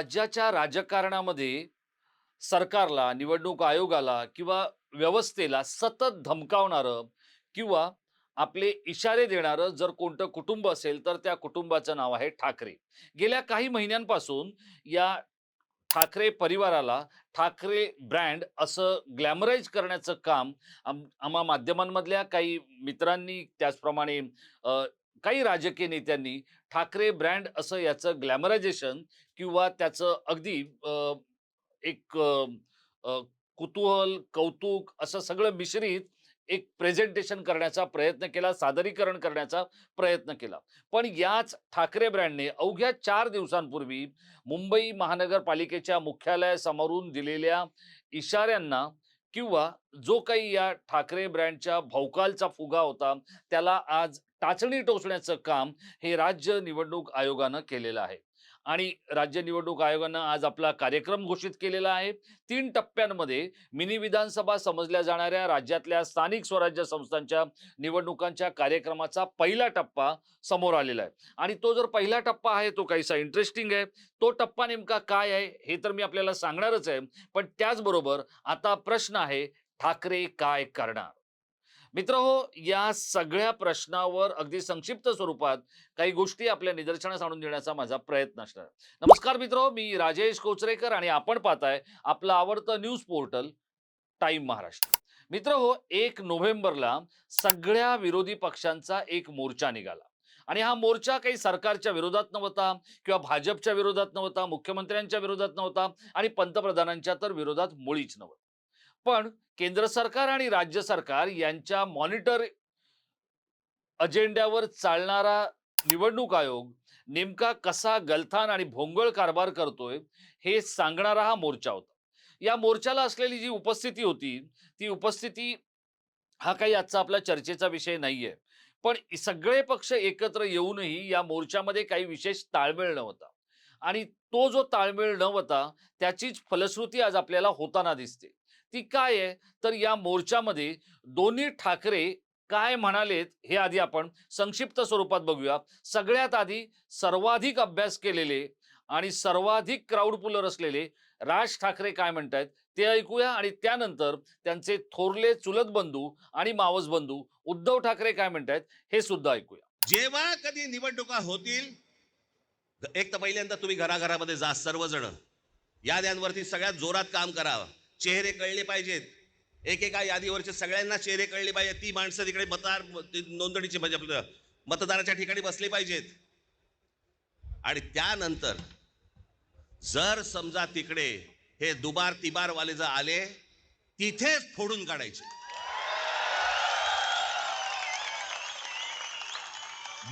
राज्याच्या राजकारणामध्ये सरकारला निवडणूक आयोगाला किंवा व्यवस्थेला सतत धमकावणारं किंवा आपले इशारे देणारं जर कोणतं कुटुंब असेल तर त्या कुटुंबाचं नाव आहे ठाकरे. गेल्या काही महिन्यांपासून या ठाकरे परिवाराला ठाकरे ब्रँड असं ग्लॅमराईज करण्याचं काम आम आम्हा माध्यमांमधल्या काही मित्रांनी त्याचप्रमाणे काही राजकीय नेत्यांनी ठाकरे ब्रँड असं याचं ग्लॅमरायझेशन किंवा त्याचं अगदी एक कुतूहल कौतुक असं सगळं मिश्रित एक प्रेझेंटेशन करण्याचा प्रयत्न केला सादरीकरण करण्याचा प्रयत्न केला. पण याच ठाकरे ब्रँडने अवघ्या चार दिवसांपूर्वी मुंबई महानगरपालिकेच्या मुख्यालयासमोरून दिलेल्या इशाऱ्यांना किंवा जो काही या ठाकरे ब्रँडच्या भौकालचा फुगा होता त्याला आज टाचणी टोचण्याचं काम हे राज्य निवडणूक आयोगानं केलेलं आहे. आणि राज्य निवडणूक आयोगानं आज आपला कार्यक्रम घोषित केलेला आहे. तीन टप्प्यांमध्ये मिनी विधानसभा समजल्या जाणाऱ्या राज्यातल्या स्थानिक स्वराज्य संस्थांच्या निवडणुकांच्या कार्यक्रमाचा पहिला टप्पा समोर आलेला आहे. आणि तो जर पहिला टप्पा आहे तो काहीसा इंटरेस्टिंग आहे. तो टप्पा नेमका काय आहे हे तर मी आपल्याला सांगणारच आहे. पण त्याचबरोबर आता प्रश्न आहे ठाकरे काय करणार? मित्र हो या सगळ्या प्रश्नावर अगदी संक्षिप्त स्वरूपात काही गोष्टी आपल्या निदर्शनास आणून देण्याचा माझा प्रयत्न असणार. नमस्कार मित्र मी राजेश कोचरेकर आणि आपण पाहताय आपलं आवडतं न्यूज पोर्टल टाइम महाराष्ट्र. मित्र हो एक नोव्हेंबरला सगळ्या विरोधी पक्षांचा एक मोर्चा निघाला. आणि हा मोर्चा काही सरकारच्या विरोधात नव्हता किंवा भाजपच्या विरोधात नव्हता मुख्यमंत्र्यांच्या विरोधात नव्हता आणि पंतप्रधानांच्या तर विरोधात मुळीच नव्हता. पण केंद्र सरकार आणि राज्य सरकार यांच्या मॉनिटर अजेंड्यावर चालणारा निवडणूक आयोग नेमका कसा गलथान आणि भोंगळ कारभार करतोय हे सांगणारा हा मोर्चा होता. या मोर्चाला असलेली जी उपस्थिती होती ती उपस्थिती हा काही आजचा आपला चर्चेचा विषय नाहीये. पण सगळे पक्ष एकत्र येऊनही या मोर्चामध्ये काही विशेष ताळमेळ नव्हता. आणि तो जो ताळमेळ नव्हता त्याचीच फलश्रुती आज आपल्याला होताना दिसते. ती काय आहे? तर या मोर्चामध्ये दोन्ही ठाकरे काय म्हणालेत हे आधी आपण संक्षिप्त स्वरूपात बघूया. सगळ्यात आधी सर्वाधिक अभ्यास केलेले आणि सर्वाधिक क्राऊड पुलर असलेले राज ठाकरे काय म्हणतायत? ते ऐकूया आणि त्यानंतर त्यांचे थोरले चुलत बंधू आणि मावस बंधू उद्धव ठाकरे काय म्हणतायत हे सुद्धा ऐकूया. जेव्हा कधी निवडणुका होतील एक तर पहिल्यांदा तुम्ही घराघरामध्ये जा सर्वजण. याद्यांवरती सगळ्यात जोरात काम करावं. चेहरे कळले पाहिजेत. एकेका यादीवरचे सगळ्यांना चेहरे कळले पाहिजेत. ती माणसं तिकडे मतदार नोंदणीचे म्हणजे आपलं मतदाराच्या ठिकाणी बसले पाहिजेत. आणि त्यानंतर जर समजा तिकडे हे दुबार तिबार वाले जर आले तिथेच फोडून काढायचे.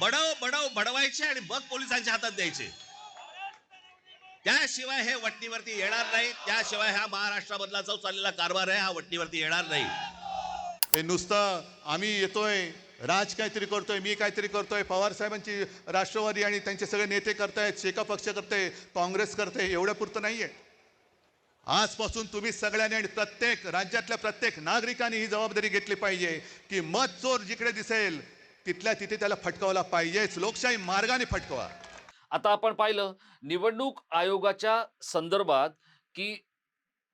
बडव बडव बडवायचे आणि मग पोलिसांच्या हातात द्यायचे. त्याशिवाय हे वटणीवरती येणार नाही त्याशिवाय हा महाराष्ट्रामधला जो चाललेला कारभार आहे हा वटणीवरती येणार नाही. हे नुसतं आम्ही येतोय राज काहीतरी करतोय मी काहीतरी करतोय पवार साहेबांची राष्ट्रवादी आणि त्यांचे सगळे नेते करतायत शेका पक्ष करते काँग्रेस करते एवढ्या पुरतं नाहीये. आजपासून तुम्ही सगळ्यांनी आणि प्रत्येक राज्यातल्या प्रत्येक नागरिकांनी ही जबाबदारी घेतली पाहिजे की मत चोर जिकडे दिसेल तिथल्या तिथे त्याला फटकावला पाहिजेच. लोकशाही मार्गाने फटकवा. आता आपण पाहिलं निवडणूक आयोगाच्या संदर्भात की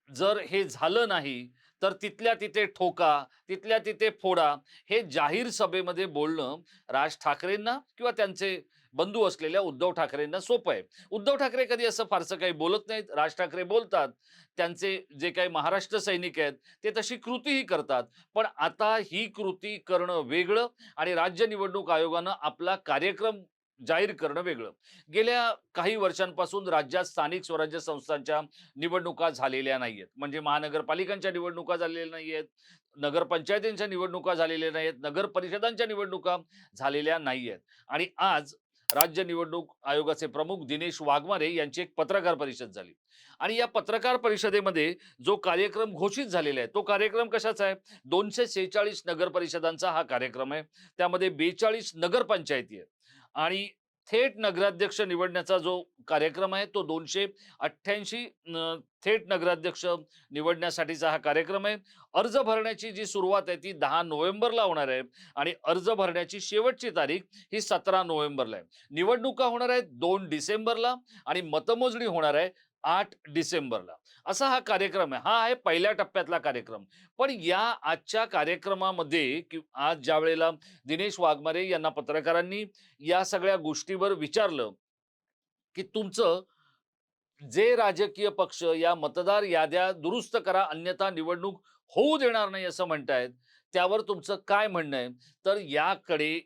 जर हे झालं नाही तर तिथल्या तिथे ठोका तिथल्या तिथे फोडा हे जाहीर सभेमध्ये बोलणं राज ठाकरेंना किंवा त्यांचे बंधू असलेल्या उद्धव ठाकरेंना सोपं आहे. उद्धव ठाकरे कधी असं फारसं काही बोलत नाहीत राज ठाकरे बोलतात त्यांचे जे काही महाराष्ट्र सैनिक आहेत ते तशी कृतीही करतात. पण आता ही कृती करणं वेगळं आणि राज्य निवडणूक आयोगानं आपला कार्यक्रम जाहीर करणं वेगळं. गेल्या काही वर्षांपासून राज्यात स्थानिक स्वराज्य संस्थांच्या निवडणुका झालेल्या नाही आहेत म्हणजे महानगरपालिकांच्या निवडणुका झालेल्या नाही आहेत नगरपंचायतींच्या निवडणुका झालेल्या नाहीयेत नगर परिषदांच्या निवडणुका झालेल्या नाही आहेत आणि आज राज्य निवडणूक आयोगाचे प्रमुख दिनेश वाघमारे यांची एक पत्रकार परिषद झाली. आणि या पत्रकार परिषदेमध्ये जो कार्यक्रम घोषित झालेला आहे तो कार्यक्रम कशाचा आहे? दोनशे सेहेचाळीस नगर परिषदांचा हा कार्यक्रम आहे. त्यामध्ये बेचाळीस नगरपंचायती आहेत. आणि थेट नगराध्यक्ष निवडण्याचा जो कार्यक्रम आहे तो दोनशे अठ्ठ्याऐंशी थेट नगराध्यक्ष निवडण्यासाठीचा हा कार्यक्रम आहे. अर्ज भरण्याची जी सुरुवात आहे ती दहा नोव्हेंबरला होणार आहे आणि अर्ज भरण्याची शेवटची तारीख ही सतरा नोव्हेंबरला आहे. निवडणुका होणार आहेत दोन डिसेंबरला आणि मतमोजणी होणार आहे आठ डिसेंबरला. असा हा कार्यक्रम आहे. हा आहे पहिल्या टप्प्यातला कार्यक्रम. पण या आजच्या कार्यक्रमामध्ये कि आज ज्या वेळेला दिनेश वाघमारे यांना पत्रकारांनी या सगळ्या गोष्टीवर विचारलं की तुमचं जे राजकीय पक्ष या मतदार याद्या दुरुस्त करा अन्यथा निवडणूक होऊ देणार नाही असं म्हणतायत त्यावर तुमचं काय म्हणणं आहे? तर याकडे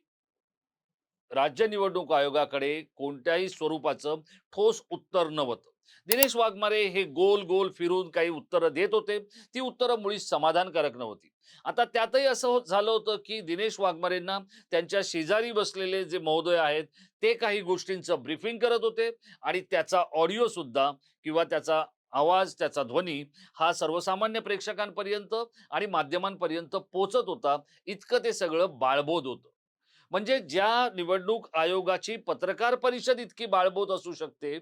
राज्य निवडणूक आयोगाकडे कोणत्याही स्वरूपाचं ठोस उत्तर नव्हतं. दिनेश वाघमारे हे गोल गोल फिरून काही उत्तरं देत होते. ती उत्तरं मुळीच समाधानकारक नव्हती. आता त्यातही असं होत झालं होतं की दिनेश वाघमारेंना त्यांच्या शेजारी बसलेले जे महोदय आहेत ते काही गोष्टींचं ब्रीफिंग करत होते आणि त्याचा ऑडिओ सुद्धा किंवा त्याचा आवाज त्याचा ध्वनी हा सर्वसामान्य प्रेक्षकांपर्यंत आणि माध्यमांपर्यंत पोचत होता. इतकं ते सगळं बाळबोध होतं. म्हणजे ज्या निवडणूक आयोगाची पत्रकार परिषद इतकी बाळबोध असू शकते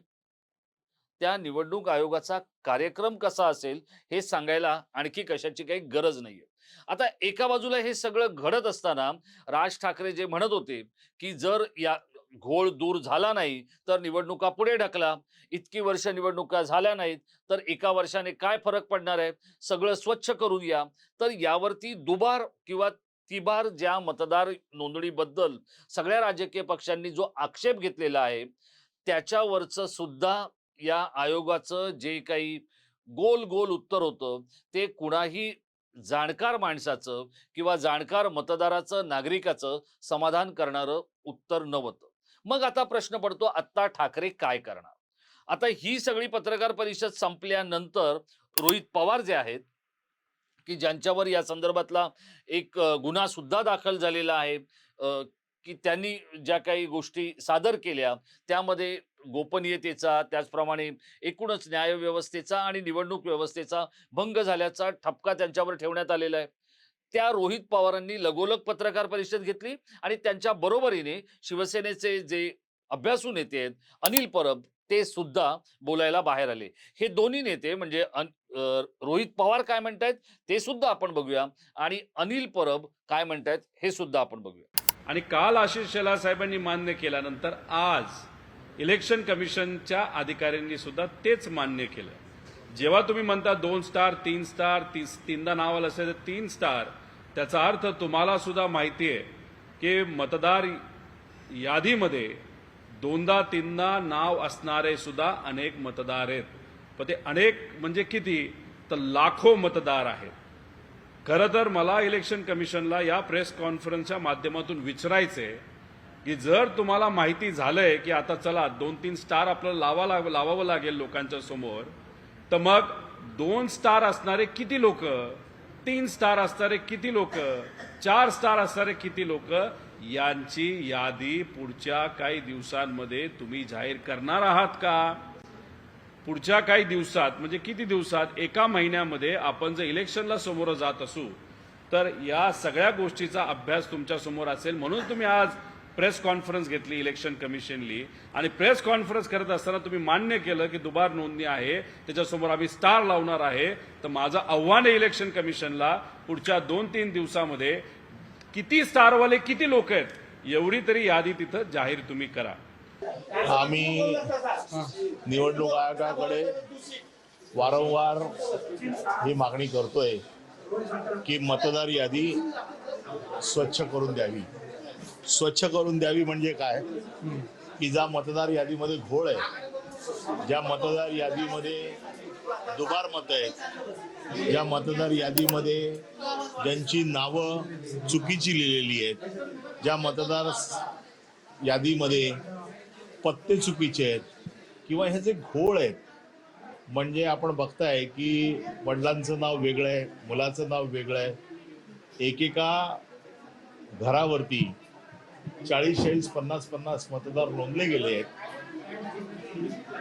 त्या निवडणूक आयोगाचा कार्यक्रम कसा असेल हे सांगायला आणखी कशाची काही गरज नाहीये. आता एका बाजूला हे सगळं घडत असताना राज ठाकरे जे म्हणत होते की जर या घोळ दूर झाला नाही तर निवडणुका पुढे ढकला. इतकी वर्ष निवडणुका झाल्या नाहीत तर एका वर्षाने काय फरक पडणार आहे? सगळं स्वच्छ करून या. तर यावरती दुबार किंवा तिबार ज्या मतदार नोंदणीबद्दल सगळ्या राजकीय पक्षांनी जो आक्षेप घेतलेला आहे त्याच्यावरचं सुद्धा या आयोगाचं जे काही गोल गोल उत्तर होतं ते कुणाही जाणकार माणसाचं किंवा जाणकार मतदाराचं नागरिकाचं समाधान करणारं उत्तर नव्हतं. मग आता प्रश्न पडतो आत्ता ठाकरे काय करणार? आता ही सगळी पत्रकार परिषद संपल्यानंतर रोहित पवार जे आहेत की ज्यांच्यावर या संदर्भातला एक गुन्हा सुद्धा दाखल झालेला आहे की त्यांनी ज्या काही गोष्टी सादर केल्या त्यामध्ये गोपनीयतेचा त्याचप्रमाणे एकूणच न्यायव्यवस्थेचा आणि निवडणूक व्यवस्थेचा भंग झाल्याचा ठपका त्यांच्यावर ठेवण्यात आलेला आहे. त्या रोहित पवारांनी लगोलग पत्रकार परिषद घेतली आणि त्यांच्या बरोबरीने शिवसेनेचे जे अभ्यासू नेते आहेत अनिल परब ते सुद्धा बोलायला बाहेर आले. हे दोन्ही नेते म्हणजे अन- रोहित पवार काय म्हणतायत ते सुद्धा आपण बघूया आणि अनिल परब काय म्हणतायत हे सुद्धा आपण बघूया. आणि काल आशिष शेलार साहेबांनी मान्य केल्यानंतर आज इलेक्शन कमिशनच्या अधिकाऱ्यांनी सुद्धा तेच मान्य केलं. जेव्हा तुम्ही म्हणता दोन स्टार तीन स्टार तीस तीनदा नाव आलं असेल तर तीन स्टार त्याचा अर्थ तुम्हाला सुद्धा माहिती आहे की मतदार यादीमध्ये दोनदा तीनदा नाव असणारे सुद्धा अनेक मतदार आहेत. पण ते अनेक म्हणजे किती? तर लाखो मतदार आहेत. खरं तर मला इलेक्शन कमिशनला या प्रेस कॉन्फरन्सच्या माध्यमातून विचारायचे की जर तुम्हाला माहिती झालंय की आता चला दोन तीन स्टार आपल्याला लावा लाग- लावावं लागेल लोकांच्या समोर तर मग दोन स्टार असणारे किती लोक तीन स्टार असणारे किती लोक चार स्टार असणारे किती लोक यांची यादी पुढच्या काही दिवसांमध्ये तुम्ही जाहीर करणार आहात का? पुढच्या काही दिवसात म्हणजे किती दिवसात? एका महिन्यामध्ये आपण जर इलेक्शनला समोर जात असू तर या सगळ्या गोष्टीचा अभ्यास तुमच्यासमोर असेल म्हणून तुम्ही आज प्रेस कॉन्फरन्स घेतली इलेक्शन कमिशनली आणि प्रेस कॉन्फरन्स करत असताना तुम्ही मान्य केलं की दुबार नोंदणी आहे त्याच्यासमोर आम्ही स्टार लावणार आहे. तर माझं आव्हान आहे इलेक्शन कमिशनला पुढच्या दोन तीन दिवसामध्ये किती स्टारवाले किती लोक आहेत एवढी तरी यादी तिथं जाहीर तुम्ही करा. आम्ही निवडणूक आयोगाकडे वारंवार ही मागणी करतोय की मतदार यादी स्वच्छ करून द्यावी. स्वच्छ करून द्यावी म्हणजे काय? की ज्या मतदार यादीमध्ये घोळ आहे ज्या मतदार यादीमध्ये दुबार मत आहेत ज्या मतदार यादीमध्ये ज्यांची नावं चुकीची लिहिलेली आहेत ज्या मतदार यादीमध्ये पत्ते चुकीचे आहेत किंवा हे जे घोळ आहेत म्हणजे आपण बघताय की वडिलांचं नाव वेगळं आहे मुलाचं नाव वेगळं आहे एकेका घरावरती चाळीस चाळीस पन्नास पन्नास मतदार नोंदले गेले आहेत.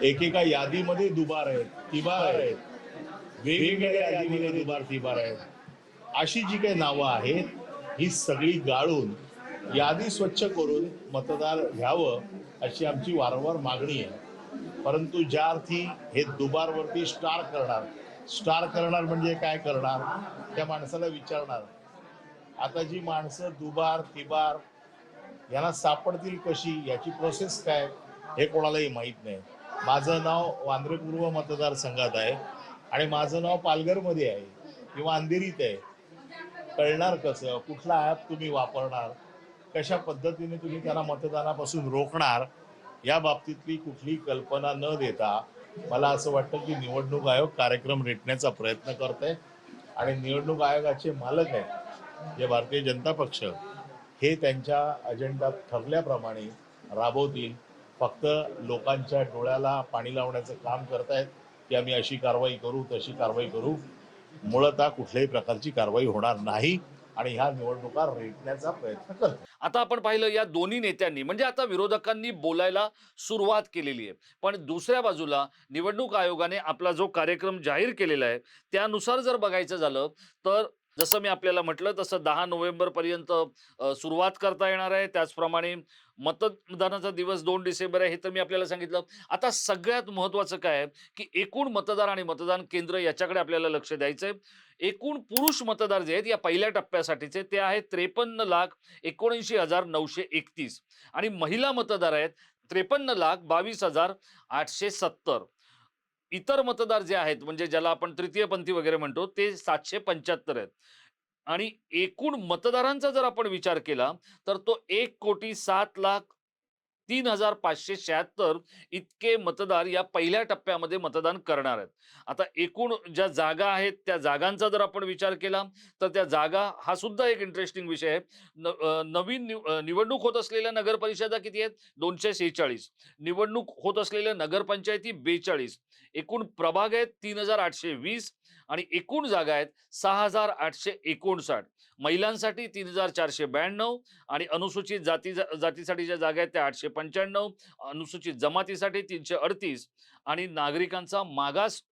एकेका यादीमध्ये दुबार आहेत तिबार आहेत. वेगवेगळ्या यादीमध्ये दुबार तिबार आहेत. अशी जी काही नावं आहेत ही सगळी गाळून यादी स्वच्छ करून मतदार घ्यावं अशी आमची वारंवार मागणी आहे. परंतु ज्या अर्थी हे दुबारवरती स्टार करणार स्टार करणार म्हणजे काय करणार त्या माणसाला विचारणार. आता जी माणसं दुबार तिबार यांना सापडतील कशी याची प्रोसेस काय हे कोणालाही माहीत नाही. माझं नाव वांद्रे पूर्व मतदारसंघात आहे आणि माझं नाव पालघरमध्ये आहे किंवा अंधेरीत आहे. कळणार कसं कुठला ॲप तुम्ही वापरणार कशा पद्धतीने तुम्ही त्यांना मतदानापासून रोखणार या बाबतीतली कुठली कल्पना न देता मला असं वाटतं की निवडणूक आयोग कार्यक्रम रेटण्याचा प्रयत्न करत आहे आणि निवडणूक आयोगाचे मालक आहेत जे भारतीय जनता पक्ष. हे त्यांच्या अजेंडा ठरल्याप्रमाणे राबवतील. फक्त लोकांच्या डोळ्याला पाणी लावण्याचं काम करतायत की आम्ही अशी कारवाई करू तशी कारवाई करू. मुळतः कुठल्याही प्रकारची कारवाई होणार नाही आणि ह्या निवडणुका रेटण्याचा प्रयत्न करतो आता आपण पाहिलं या दोन्ही नेत्यांनी म्हणजे आता विरोधकांनी बोलायला सुरुवात केलेली आहे. पण दुसऱ्या बाजूला निवडणूक आयोगाने आपला जो कार्यक्रम जाहीर केलेला आहे त्यानुसार जर बघायचं झालं तर जसं मी आपल्याला म्हटलं तसं दहा नोव्हेंबर पर्यंत सुरुवात करता येणार आहे. त्याचप्रमाणे मतदानाचा दिवस दोन डिसेंबर आहे हे तर मी आपल्याला सांगितलं. आता सगळ्यात महत्वाचं काय आहे की एकूण मतदार आणि मतदान केंद्र याच्याकडे आपल्याला लक्ष द्यायचं आहे एकूण पुरुष मतदार जे आहेत या पहिल्या टप्प्यासाठीचे ते आहेत त्रेपन्न लाख एकोणऐंशी हजार नऊशे एकतीस. आणि महिला मतदार आहेत त्रेपन्न लाख बावीस हजार आठशे सत्तर. इतर मतदार जे आहेत म्हणजे ज्याला आपण तृतीयपंथी वगैरे म्हणतो ते सातशे पंच्याहत्तर आहेत. आणि एकूण मतदारांचा जर आपण विचार केला तर तो एक कोटी सात लाख तीन हजार पाचशे शहात्तर इतके मतदार या पहिल्या टप्प्यामध्ये मतदान करणार आहेत. आता एकूण ज्या जागा आहेत त्या जागांचा जर आपण विचार केला तर त्या जागा हा सुद्धा एक इंटरेस्टिंग विषय आहे. न, नवीन निव- निवडणूक होत असलेल्या नगरपरिषदा किती आहेत? दोनशे सेहेचाळीस. निवडणूक होत असलेल्या नगरपंचायती बेचाळीस. एकूण प्रभाग आहेत तीन हजार आठशे वीस. आणि एकूण जागा आहेत सहा हजार आठशे एकोणसाठ. महिलांसाठी तीन हजार चारशे ब्याण्णव आणि अनुसूचित जाती जातीसाठी ज्या जागा आहेत त्या आठशे पंच्याण्णव अनुसूचित जमातीसाठी तीनशे अडतीस आणि नागरिकांचा मागास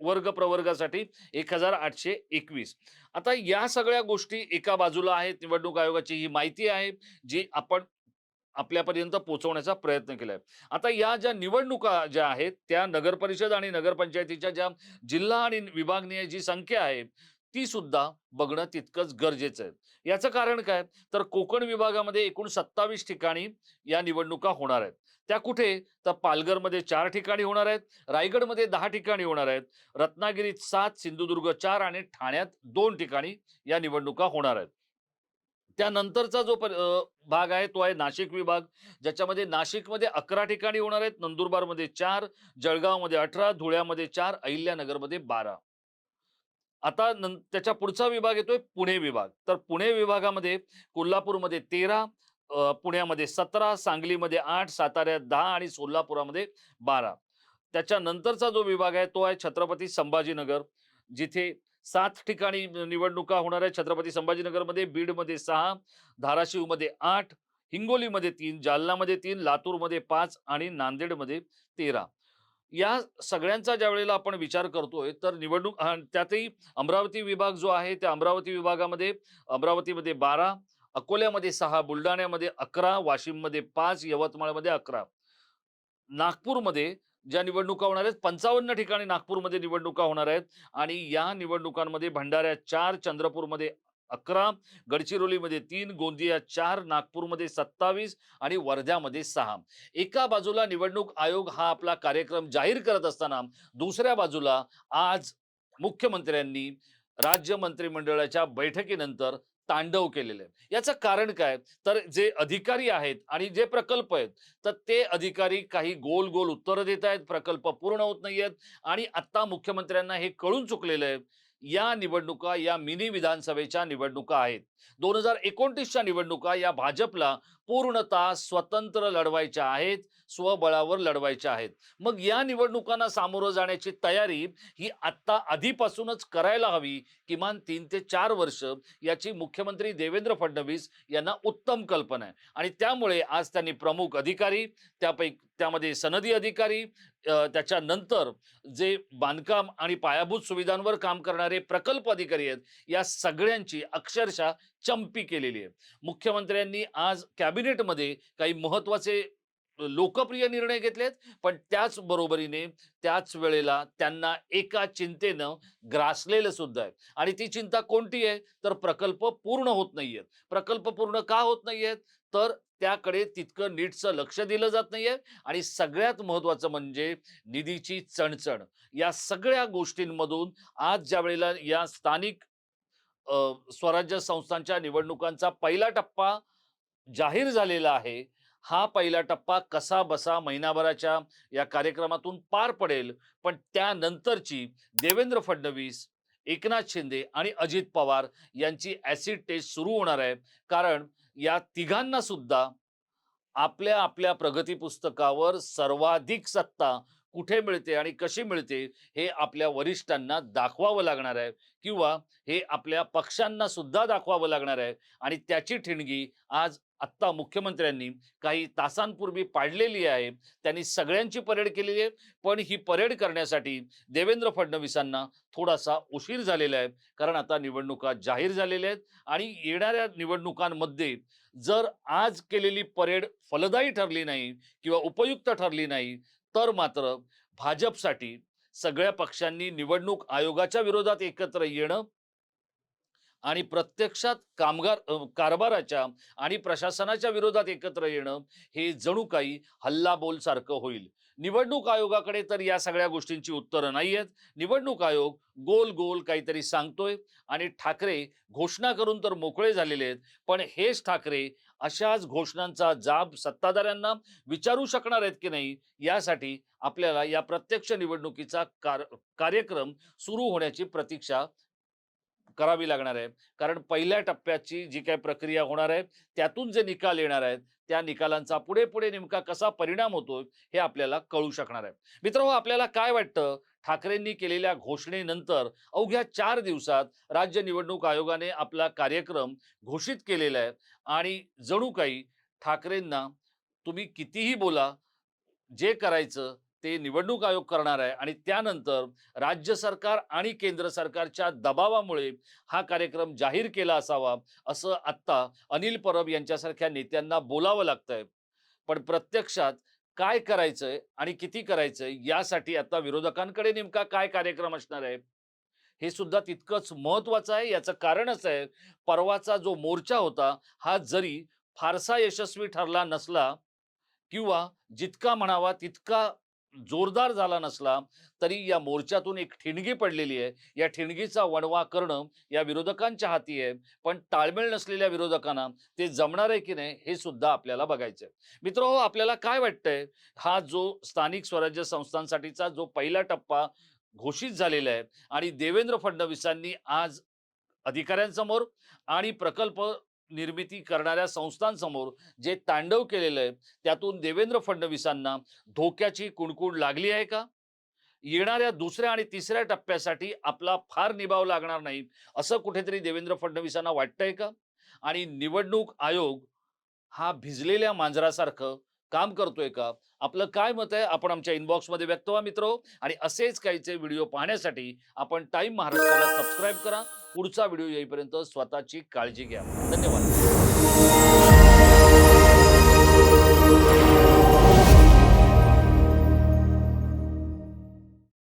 वर्ग प्रवर्गासाठी एक हजार आठशे एकवीस. आता या सगळ्या गोष्टी एका बाजूला आहेत निवडणूक आयोगाची ही माहिती आहे जी आपण आपल्यापर्यंत पोहोचवण्याचा प्रयत्न केलाय. आता या ज्या निवडणुका ज्या आहेत त्या नगरपरिषद आणि नगरपंचायतीच्या ज्या जिल्हा आणि विभागनीय जी संख्या आहे ती सुद्धा बघणं तितकंच गरजेचं आहे. याचं कारण काय? तर कोकण विभागामध्ये एकूण सत्तावीस ठिकाणी या निवडणुका होणार आहेत. त्या कुठे? तर पालघरमध्ये चार ठिकाणी होणार आहेत रायगडमध्ये दहा ठिकाणी होणार आहेत रत्नागिरीत सात सिंधुदुर्ग चार आणि ठाण्यात दोन ठिकाणी या निवडणुका होणार आहेत. त्यानंतरचा जो पर- भाग आहे तो आहे नाशिक विभाग. ज्याच्यामध्ये नाशिकमध्ये अकरा ठिकाणी होणार आहेत. नंदुरबारमध्ये चार जळगावमध्ये अठरा धुळ्यामध्ये चार अहिल्यानगरमध्ये बारा. आता नं त्याच्या पुढचा विभाग येतोय पुणे विभाग. तर पुणे विभागामध्ये कोल्हापूरमध्ये तेरा पुण्यामध्ये सतरा सांगलीमध्ये आठ साताऱ्यात दहा आणि सोलापुरामध्ये बारा. त्याच्यानंतरचा जो विभाग आहे तो आहे छत्रपती संभाजीनगर. जिथे सात ठिकाणी निवडणुका होणार आहेत. छत्रपती संभाजीनगरमध्ये बीडमध्ये सहा धाराशिवमध्ये आठ हिंगोलीमध्ये तीन जालनामध्ये तीन लातूरमध्ये पाच आणि नांदेडमध्ये तेरा. या सगळ्यांचा ज्या वेळेला आपण विचार करतोय तर निवडणूक त्यातही अमरावती विभाग जो आहे त्या अमरावती विभागामध्ये अमरावतीमध्ये बारा अकोल्यामध्ये सहा बुलढाण्यामध्ये अकरा वाशिममध्ये पाच यवतमाळमध्ये अकरा. नागपूरमध्ये ज्या निवडणुका होणार आहेत पंचावन्न ठिकाणी नागपूरमध्ये निवडणुका होणार आहेत आणि या निवडणुकांमध्ये भंडाऱ्या चार चंद्रपूरमध्ये अकरा गडचिरोलीमध्ये तीन गोंदिया चार नागपूरमध्ये सत्तावीस आणि वर्ध्यामध्ये सहा. एका बाजूला निवडणूक आयोग हा आपला कार्यक्रम जाहीर करत असताना दुसऱ्या बाजूला आज मुख्यमंत्र्यांनी राज्य मंत्रिमंडळाच्या बैठकीनंतर तांडव केलेलं आहे याचं कारण काय? तर जे अधिकारी आहेत आणि जे प्रकल्प आहेत तर ते अधिकारी काही गोल गोल उत्तरं देत आहेत प्रकल्प पूर्ण होत नाही आहेत आणि आत्ता मुख्यमंत्र्यांना हे कळून चुकलेलं आहे या निवडणुका या मिनी विधानसभेच्या निवडणुका आहेत. दोन हजार एकोणतीसच्या निवडणुका या भाजपला पूर्णतः स्वतंत्र लढवायच्या आहेत स्वबळावर लढवायच्या आहेत. मग या निवडणुकांना सामोरं जाण्याची तयारी ही आत्ता आधीपासूनच करायला हवी किमान तीन ते चार वर्ष याची मुख्यमंत्री देवेंद्र फडणवीस यांना उत्तम कल्पना आहे. आणि त्यामुळे आज त्यांनी प्रमुख अधिकारी त्यापैकी त्यामध्ये सनदी अधिकारी त्याच्यानंतर जे बांधकाम आणि पायाभूत सुविधांवर काम करणारे प्रकल्प अधिकारी आहेत या सगळ्यांची अक्षरशः चंपी केलेली आहे. मुख्यमंत्र्यांनी आज कॅबिनेटमध्ये काही महत्त्वाचे लोकप्रिय निर्णय घेतलेत पण त्याच बरोबरीने त्याच वेळेला त्यांना एका चिंतेनं ग्रासलेलं सुद्धा आहे. आणि ती चिंता कोणती आहे? तर प्रकल्प पूर्ण होत नाहीयेत. प्रकल्प पूर्ण का होत नाहीयेत? तर त्याकडे तितकं नीटचं लक्ष दिलं जात नाहीये. आणि सगळ्यात महत्वाचं म्हणजे निधीची चणचण. या सगळ्या गोष्टींमधून आज ज्या वेळेला या स्थानिक स्वराज्य संस्थांच्या निवडणुकांचा पहिला टप्पा जाहीर झालेला आहे. हा पहिला टप्पा कसा बसा महिनाभराच्या या कार्यक्रमातून पार पडेल पण त्यानंतरची देवेंद्र फडणवीस एकनाथ शिंदे आणि अजित पवार यांची ॲसिड टेस्ट सुरू होणार आहे. कारण या तिघांना सुद्धा आपल्या आपल्या प्रगती पुस्तकावर सर्वाधिक सत्ता कुठे मिळते आणि कशी मिळते हे आपल्या वरिष्ठांना दाखवावं लागणार आहे किंवा हे आपल्या पक्षांना सुद्धा दाखवावं लागणार आहे आणि त्याची ठिणगी आज आत्ता मुख्यमंत्र्यांनी काही तासांपूर्वी पाडलेली आहे. त्यांनी सगळ्यांची परेड केलेली आहे. पण ही परेड करण्यासाठी देवेंद्र फडणवीसांना थोडासा उशीर झालेला आहे. कारण आता निवडणुका जाहीर झालेल्या आहेत आणि येणाऱ्या निवडणुकांमध्ये जर आज केलेली परेड फलदायी ठरली नाही किंवा उपयुक्त ठरली नाही तर मात्र भाजपसाठी सगळ्या पक्षांनी निवडणूक आयोगाच्या विरोधात एकत्र येणं आणि प्रत्यक्षात कामगार कारभाराच्या आणि प्रशासनाच्या विरोधात एकत्र येणं हे जणू काही हल्लाबोल सारखं होईल. निवडणूक आयोगाकडे तर या सगळ्या गोष्टींची उत्तरं नाही आहेत निवडणूक आयोग गोल गोल काहीतरी सांगतोय आणि ठाकरे घोषणा करून तर मोकळे झालेले आहेत. पण हेच ठाकरे अशाच घोषणांचा जाब सत्ताधाऱ्यांना विचारू शकणार आहेत की नाही यासाठी आपल्याला या प्रत्यक्ष निवडणुकीचा कार कार्यक्रम सुरू होण्याची प्रतीक्षा करावी लागणार आहे. कारण पहिल्या टप्प्याची जी काही प्रक्रिया होणार आहे त्यातून जे निकाल येणार आहेत त्या निकालांचा पुढे पुढे नेमका कसा परिणाम होतो हे आपल्याला कळू शकणार आहे. मित्र आपल्याला काय वाटतं? ठाकरेंनी केलेल्या घोषणेनंतर अवघ्या चार दिवसात राज्य निवडणूक आयोगाने आपला कार्यक्रम घोषित केलेला आहे. आणि जणू काही ठाकरेंना तुम्ही कितीही बोला जे करायचं ते निवडणूक आयोग करणार आहे. आणि त्यानंतर राज्य सरकार आणि केंद्र सरकारच्या दबावामुळे हा कार्यक्रम जाहीर केला असावा असं आत्ता अनिल परब यांच्यासारख्या नेत्यांना बोलावं लागतंय. पण प्रत्यक्षात काय करायचंय आणि किती करायचंय यासाठी आता विरोधकांकडे नेमका काय कार्यक्रम असणार आहे? हे सुद्धा तितकंच महत्वाचं आहे याचं कारणच आहे. परवाचा जो मोर्चा होता हा जरी फारसा यशस्वी ठरला नसला किंवा जितका म्हणावा तितका जोरदार झाला नसला तरी या मोर्चातून एक ठिणगी पडलेली आहे. या ठिणगीचा वणवा करणं या विरोधकांच्या हाती आहे. पण ताळमेळ नसलेल्या विरोधकांना ते जमणार आहे की नाही हे सुद्धा आपल्याला बघायचं आहे मित्र हो, आपल्याला काय वाटतंय? हा जो स्थानिक स्वराज्य संस्थांसाठीचा जो पहिला टप्पा घोषित झालेला आहे आणि देवेंद्र फडणवीसांनी आज अधिकाऱ्यांसमोर आणि प्रकल्प निर्मिती करणाऱ्या संस्थांसमोर जे तांडव केलेलं आहे त्यातून देवेंद्र फडणवीसांना धोक्याची कुणकुण लागली आहे का? येणाऱ्या दुसऱ्या आणि तिसऱ्या टप्प्यासाठी आपला फार निभाव लागणार नाही असं कुठेतरी देवेंद्र फडणवीसांना वाटतंय का? आणि निवडणूक आयोग हा भिजलेल्या मांजरासारखं काम करतोय का? आपलं काय मत आहे? आपण आमच्या इनबॉक्समध्ये व्यक्त व्हा मित्र. आणि असेच काहीचे व्हिडिओ पाहण्यासाठी आपण टाइम महाराष्ट्राला सबस्क्राईब करा. पुढचा व्हिडिओ येईपर्यंत स्वतःची काळजी घ्या. धन्यवाद.